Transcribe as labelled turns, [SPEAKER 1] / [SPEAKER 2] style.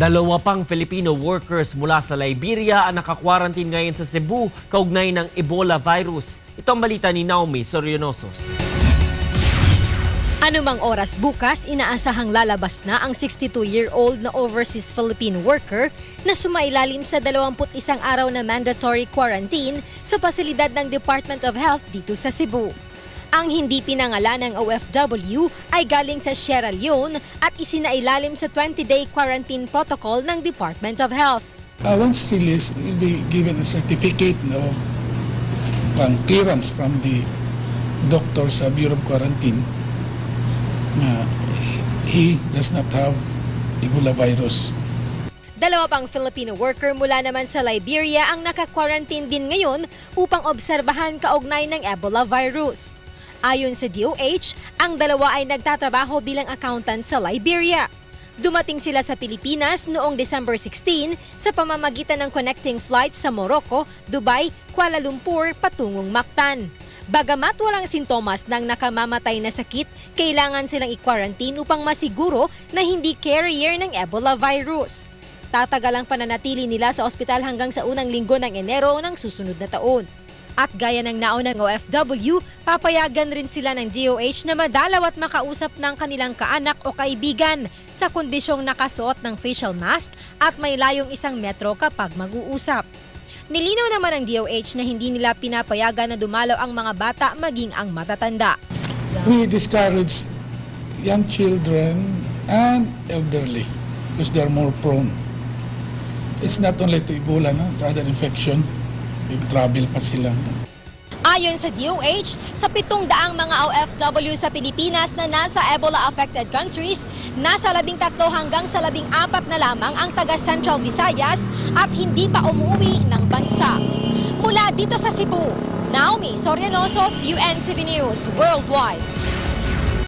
[SPEAKER 1] Dalawa pang Filipino workers mula sa Liberia ang nakakwarantin ngayon sa Cebu kaugnay ng Ebola virus. Ito ang balita ni Naomi Sorionosos.
[SPEAKER 2] Anumang oras bukas, inaasahang lalabas na ang 62-year-old na overseas Philippine worker na sumailalim sa 21 araw na mandatory quarantine sa pasilidad ng Department of Health dito sa Cebu. Ang hindi pinangalan ng OFW ay galing sa Sierra Leone at isinailalim sa 20-day quarantine protocol ng Department of Health.
[SPEAKER 3] Uh, once released, he'll be given a certificate of um, clearance from the doctor sa Bureau of Quarantine na he does not have Ebola virus.
[SPEAKER 2] Dalawa pang Filipino worker mula naman sa Liberia ang naka-quarantine din ngayon upang obserbahan kaugnay ng Ebola virus. Ayon sa DOH, ang dalawa ay nagtatrabaho bilang accountant sa Liberia. Dumating sila sa Pilipinas noong December 16 sa pamamagitan ng connecting flights sa Morocco, Dubai, Kuala Lumpur patungong Mactan. Bagamat walang sintomas ng nakamamatay na sakit, kailangan silang i-quarantine upang masiguro na hindi carrier ng Ebola virus. Tatagal ang pananatili nila sa ospital hanggang sa unang linggo ng Enero ng susunod na taon. At gaya ng naunang OFW, papayagan rin sila ng DOH na madalaw at makausap ng kanilang kaanak o kaibigan sa kondisyong nakasuot ng facial mask at may layong isang metro kapag mag-uusap. Nilinaw naman ng DOH na hindi nila pinapayagan na dumalaw ang mga bata maging ang matatanda.
[SPEAKER 3] We discourage young children and elderly because they're more prone. It's not only to Ebola, no? It's other infection. If travel pa sila.
[SPEAKER 2] Ayon sa DOH, sa pitong daang mga OFW sa Pilipinas na nasa Ebola-affected countries, nasa labing tatlo hanggang sa labing apat na lamang ang taga Central Visayas at hindi pa umuwi ng bansa. Mula dito sa Cebu, Naomi Sorianosos, UNTV News Worldwide.